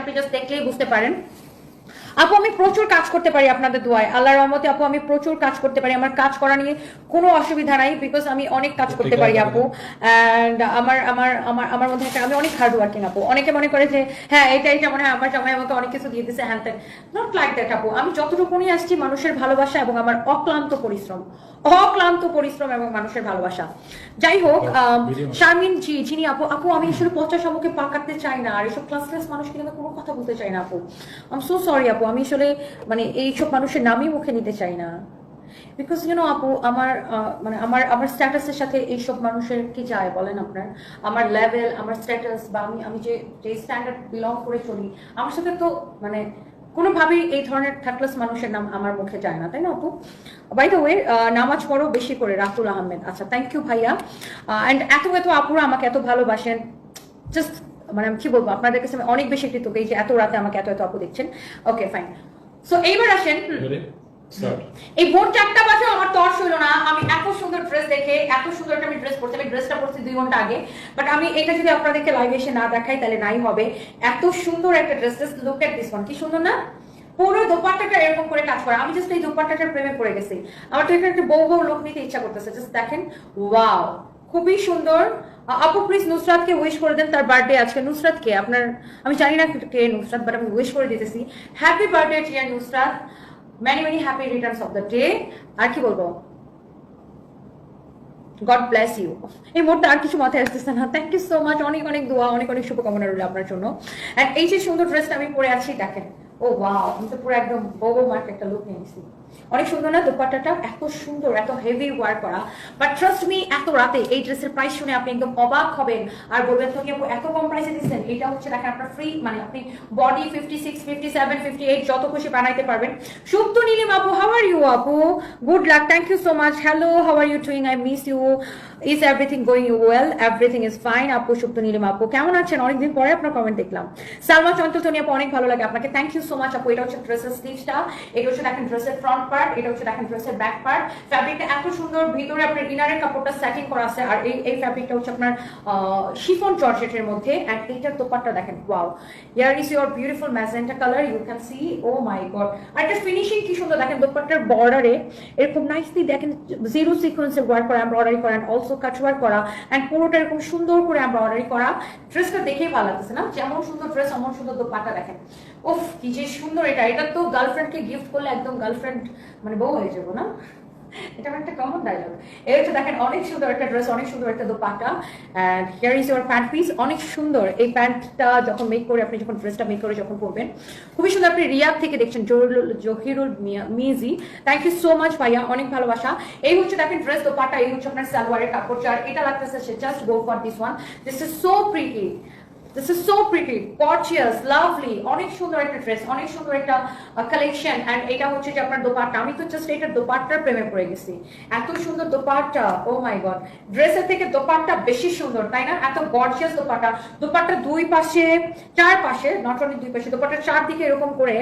আপনি জাস্ট দেখলেই বুঝতে পারেন। আপু আমি প্রচুর কাজ করতে পারি আপনাদের দোয়ায়। আল্লাহর রহমতে আপু আমি প্রচুর কাজ করতে পারি। আমার কাজ করা নিয়ে কোনো অসুবিধা নাই বিকজ আমি অনেক কাজ করতে পারি আপু। অ্যান্ড আমার আমার আমার আমার মধ্যে একটা আমি অনেক হার্ড ওয়ার্কিং আপু। অনেকে মনে করে যে হ্যাঁ এটা এটা মনে হয় আমার জামাই আমাকে অনেক কিছু দিয়ে দিছে হ্যান ত্যান নট লাইক দ্যাট আপু। আমি যতটুকুনি আসছি মানুষের ভালোবাসা এবং আমার অক্লান্ত পরিশ্রম অক্লান্ত পরিশ্রম এবং মানুষের ভালোবাসা। যাই হোক আম, শারমিন জি যিনি আপু আপু আমি আসলে পচা শামুকে পাকাতে চাই না। আর এসব ক্লাস ক্লাস মানুষকে আমি কোনো কথা বলতে চাই না আপু। আম সো সরি আপু। আমি আসলে মানে এইসব মানুষের নামই মুখে নিতে চাই না। বিকজ ইউনো আপু, আমার মানে আমার আমার স্ট্যাটাসের সাথে এইসব মানুষের কি যায় বলেন আপনার? আমার লেভেল আমার স্ট্যাটাস বা আমি আমি যে যে স্ট্যান্ডার্ড বিলং করে চলি, আমার সাথে তো মানে কোনোভাবেই এই ধরনের থার্ড ক্লাস মানুষের নাম আমার মুখে যায় না, তাই না আপু? বাই দ্য ওয়ে নামাজ পড়ো বেশি করে, রাতুল আহমেদ। আচ্ছা থ্যাংক ইউ ভাইয়া। অ্যান্ড এত এত আপুরা আমাকে এত ভালোবাসেন। জাস্ট মানে আমি কি বলব আপনাদের কাছে আমি অনেক বেশি কৃতজ্ঞ এই যে এত রাতে আমাকে এত এত আপু দেখছেন। ওকে ফাইন সো এইবার আসেন. এই ভোর চারটা বাজে আমার তর ছিল না আমি এত সুন্দর ড্রেস দেখে এত সুন্দর একটা আমি ড্রেস পরছি আমি ড্রেসটা পরছি দুই ঘণ্টা আগে। বাট আমি এটা যদি আপনাদেরকে লাইভ এসে না দেখাই তাহলে নাই হবে। এত সুন্দর একটা dress just look at this one কি সুন্দর না? পুরো দোপাট্টাটা এরকম করে কাজ করা। আমি জাস্ট এই দোপাট্টাটার প্রেমে পড়ে গেছি। আমার তো এখানে একটা বউ বউ লোক নিতে ইচ্ছা করতেছে জাস্ট দেখেন। ওয়াও খুবই সুন্দর। আপু প্লিজ নুসরাতকে উইশ করে দেন তার বার্থডে আজকে। নুসরাতকে, আপনার, আমি জানি না কে নুসরাত বাট আমি উইশ করে দিতেছি। হ্যাপি বার্থডে টিয়া Nusrat. Many many happy returns of the day আর কি বলব? গড ব্লেস ইউ এই মুহূর্তে আর কিছু মাথায় আসতেছে না। থ্যাংক ইউ সো মাচ অনেক অনেক দোয়া, অনেক অনেক শুভকামনা রইল আপনার জন্য। অ্যান্ড এই যে সুন্দর ড্রেসটা আমি পরে আছি, দেখেন। ও ওয়াও আমি তো পুরো একদম বউ মার্ক একটা লুক নিয়ে নিছি। অনেক সুন্দর না? দোপাট্টাটা এত সুন্দর, এত হেভি ওয়ার করা। বাট ট্রাস্ট মি এত রাতে এই ড্রেসের প্রাইস শুনে আপনি একদম অবাক হবেন আর বলবেন তো আপু এত কম প্রাইসে দিচ্ছেন? এটা হচ্ছে দেখেন আপনার ফ্রি মানে আপনি body fifty six fifty seven fifty eight যত খুশি বানাইতে পারবেন। সুপ্ত নীলিম আপু হাউ আর ইউ আপু? Good luck thank you so much hello how are you doing I miss you is everything going well everything is fine আপু, সুপ্ত, নীলিম আপু, কেমন আছেন? অনেকদিন পরে আপনার কমেন্ট দেখলাম। সালমা চঞ্চলতনি আপু, অনেক ভালো লাগে আপনাকে। থ্যাংক ইউ সো মাচ আপু, এটা হচ্ছে ড্রেসের স্লিভসটা এটা হচ্ছে দেখেন ড্রেসের ফ্রন্ট পার্ট এটা হচ্ছে দেখেন ড্রেসের ব্যাক পার্ট ফ্যাব্রিকটা এত সুন্দর, ভিতরে আপনার ইনারের কাপড়টা সেটিং করা আছে, আর এই এই ফ্যাব্রিকটা হচ্ছে আপনার শিফন জর্জেটের মধ্যে। এন্ড এইটার দোপাট্টা দেখেন wow year is your beautiful magenta colour you can see oh my God আর একটা ফিনিশিং কি সুন্দর, দেখেন দোপাট্টার বর্ডারে এরকম নাইসলি দেখেন জিরো সিকোয়েন্সে ওয়ার্ক করা এমব্রয়ডারি করা। অ্যান্ড অলসো কাটওয়ার করা অ্যান্ড পুরোটা এরকম সুন্দর করে এমব্রয়ডারি করা। ড্রেসটা দেখেই ভালো লাগতেছে না? যেমন সুন্দর ড্রেস অমন সুন্দর দোপাটা দেখেন। ওফ কি যে সুন্দর এটা। এটা তো গার্লফ্রেন্ডকে গিফট করলে একদম গার্লফ্রেন্ড মানে বউ হয়ে যাব না? এটা একটা কমন ডায়লগ এই হচ্ছে দেখেন, অনেক সুন্দর একটা ড্রেস অনেক সুন্দর একটা dupatta and here is your pant piece অনেক সুন্দর এই প্যান্টটা যখন মেক করে, আপনি যখন ড্রেসটা মেক করে যখন পরবেন, খুবই সুন্দর আপনি রিয়াদ থেকে দেখছেন, Zahirul Miji. Thank you so much ভাইয়া, অনেক ভালোবাসা। এই হচ্ছে দেখেন ড্রেস দোপাট্টা, এই হচ্ছে আপনার সালোয়ারের কাপড় আর এটা লাগতেছে, সে just go for this one this is so pretty this is so pretty gorgeous lovely অনেক সুন্দর একটা ড্রেস অনেক সুন্দর একটা কালেকশন এন্ড এটা হচ্ছে যে আপনার দোপাট্টা। আমি তো জাস্ট এটা দোপাট্টার প্রেমে পড়ে গেছি। এত সুন্দর দোপাট্টা ও মাই গড ড্রেসের থেকে দোপাট্টা বেশি সুন্দর, তাই না? এত গর্জিয়াস দোপাট্টা। দোপাট্টা দুই পাশে, চার পাশে নট অনলি দুই পাশে দোপাট্টার চারদিকে এরকম করে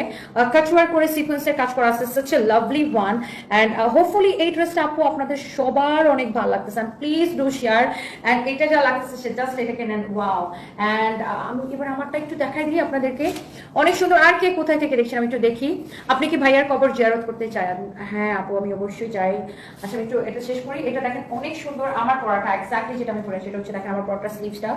কাটওয়ার করে সিকোয়েন্সের কাজ করা আছে। Such a lovely one and hopefully এই ড্রেসটা আপু আপনাদের সবার অনেক ভালো লাগতেছে। প্লিজ ডু শেয়ার এন্ড এটা যা লাগতেছে সে জাস্ট এটাকে নেন ওয়াও এন্ড আমি এবার আমারটা একটু দেখাই দিই আপনাদেরকে। অনেক সুন্দর। আর কে কোথায় থেকে দেখছেন আমি একটু দেখি। আপনি কি ভাইয়ার কবর জিয়ারত করতে চান? হ্যাঁ আপু, আমি অবশ্যই চাই আচ্ছা আমি একটু এটা শেষ করি। এটা দেখেন, অনেক সুন্দর আমার পড়াটা এক্স্যাক্টলি যেটা আমি পড়েছি এটা হচ্ছে দেখেন আমার পড়াটা স্লিভসটা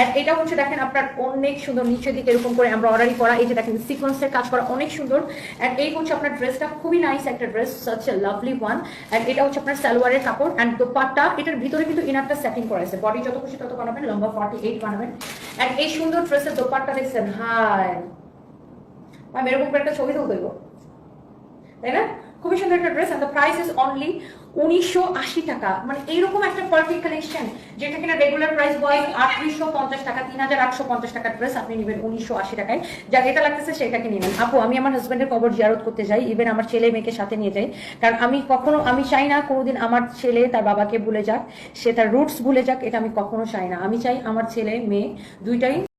এন্ড এটা হচ্ছে দেখেন আপনার অনেক সুন্দর নিচের দিকে এরকম করে আমরা অর্ডারি করা এই যে দেখেন সিকোয়েন্সের কাজ করা অনেক সুন্দর। এন্ড এই হচ্ছে আপনার ড্রেসটা খুবই নাইস একটা dress such a lovely one and এটা হচ্ছে আপনার সালোয়ারের কাপড়। এন্ড দোপাট্টা, এটার ভিতরে কিন্তু ইনারটা সেটিং করা আছে। বডি যত খুশি তত বানাবেন, লম্বা ফর্টি এইট বানাবেন। এন্ড এই সুন্দর ড্রেসের দোপাট্টা দেখছেন হাই আমি এরকম একটা ছবি তুলতে তাই না? খুবই সুন্দর একটা dress and the price is only উনিশশো আশি টাকা। মানে এইরকম একটা পারফেক্ট কালেকশন যেটা কিনা রেগুলার প্রাইস বয় আটত্রিশশো পঞ্চাশ টাকা, তিন হাজার আটশো পঞ্চাশ টাকার ড্রেস আপনি নেবেন উনিশশো আশি টাকায়। যা যেটা লাগতেছে সেটাকে নেবেন আপু, আমি আমার হাজব্যান্ডের কবর জিয়ারত করতে যাই ইভেন আমার ছেলে মেয়েকে সাথে নিয়ে যাই। কারণ আমি কখনো, আমি চাই না কোনোদিন আমার ছেলে তার বাবাকে ভুলে যাক, সে তার রুটস ভুলে যাক, এটা আমি কখনো চাই না। আমি চাই আমার ছেলে, মেয়ে দুইটাই